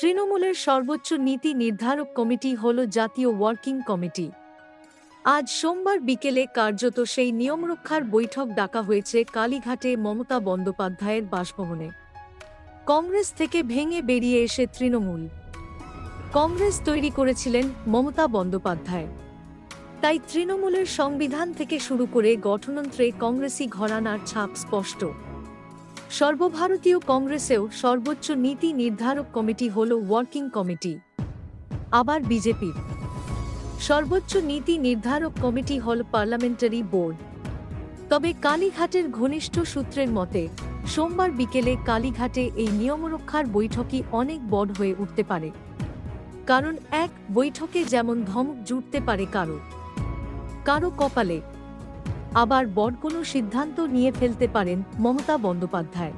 তৃণমূলের সর্বোচ্চ নীতি নির্ধারক কমিটি হল জাতীয় ওয়ার্কিং কমিটি। আজ সোমবার বিকেলে কার্যত সেই নিয়মরক্ষার বৈঠক ডাকা হয়েছে কালীঘাটে মমতা বন্দ্যোপাধ্যায়ের বাসভবনে। কংগ্রেস থেকে ভেঙে বেরিয়ে এসে তৃণমূল। কংগ্রেস তৈরি করেছিলেন মমতা বন্দ্যোপাধ্যায়। তাই তৃণমূলের সংবিধান থেকে শুরু করে গঠনন্ত্রে কংগ্রেসি ঘরানার ছাপ স্পষ্ট। সর্বভারতীয় কংগ্রেসেও সর্বোচ্চ নীতি নির্ধারক কমিটি হল ওয়ার্কিং কমিটি। আবার বিজেপির সর্বোচ্চ নীতি নির্ধারক কমিটি হল পার্লামেন্টারি বোর্ড। তবে কালীঘাটের ঘনিষ্ঠ সূত্রের মতে, সোমবার বিকেলে কালীঘাটে এই নিয়মরক্ষার বৈঠকই অনেক বড় হয়ে উঠতে পারে। কারণ এক বৈঠকে যেমন ধমক জুটতে পারে কারও কারও কপালে আবার বড় কোনো সিদ্ধান্ত নিয়ে ফেলতে পারেন মমতা বন্দ্যোপাধ্যায়।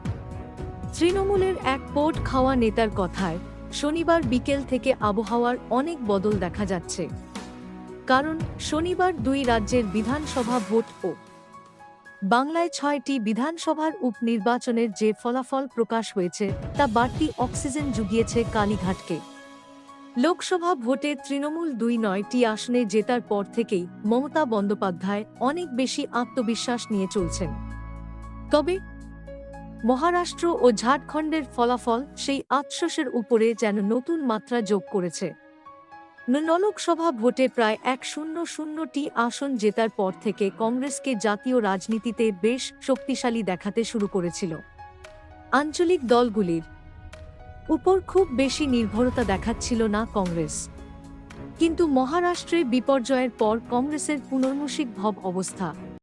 তৃণমূলের এক পোট খাওয়া নেতার কথায় শনিবার বিকেল থেকে আবহাওয়ার অনেক বদল দেখা যাচ্ছে। কারণ শনিবার দুই রাজ্যের বিধানসভা ভোট ও বাংলায় ছয়টি বিধানসভার উপনির্বাচনের যে ফলাফল প্রকাশ হয়েছে তা বাড়তি অক্সিজেন জুগিয়েছে কালীঘাটকে। লোকসভা ভোটে তৃণমূল দুই নয়টি আসনে জেতার পর থেকেই মমতা বন্দ্যোপাধ্যায় অনেক বেশি আত্মবিশ্বাস নিয়ে চলছেন। তবে মহারাষ্ট্র ও ঝাড়খণ্ডের ফলাফল সেই আশ্বাসের উপরে যেন নতুন মাত্রা যোগ করেছে। লোকসভা ভোটে প্রায় এক শূন্য শূন্যটি আসন জেতার পর থেকে কংগ্রেসকে জাতীয় রাজনীতিতে বেশ শক্তিশালী দেখাতে শুরু করেছিল। আঞ্চলিক দলগুলির উপর খুব বেশি নির্ভরতা দেখাচ্ছিল না কংগ্রেস। কিন্তু মহারাষ্ট্রে বিপর্যয়ের পর কংগ্রেসের পুনর্মুষিক ভব অবস্থা।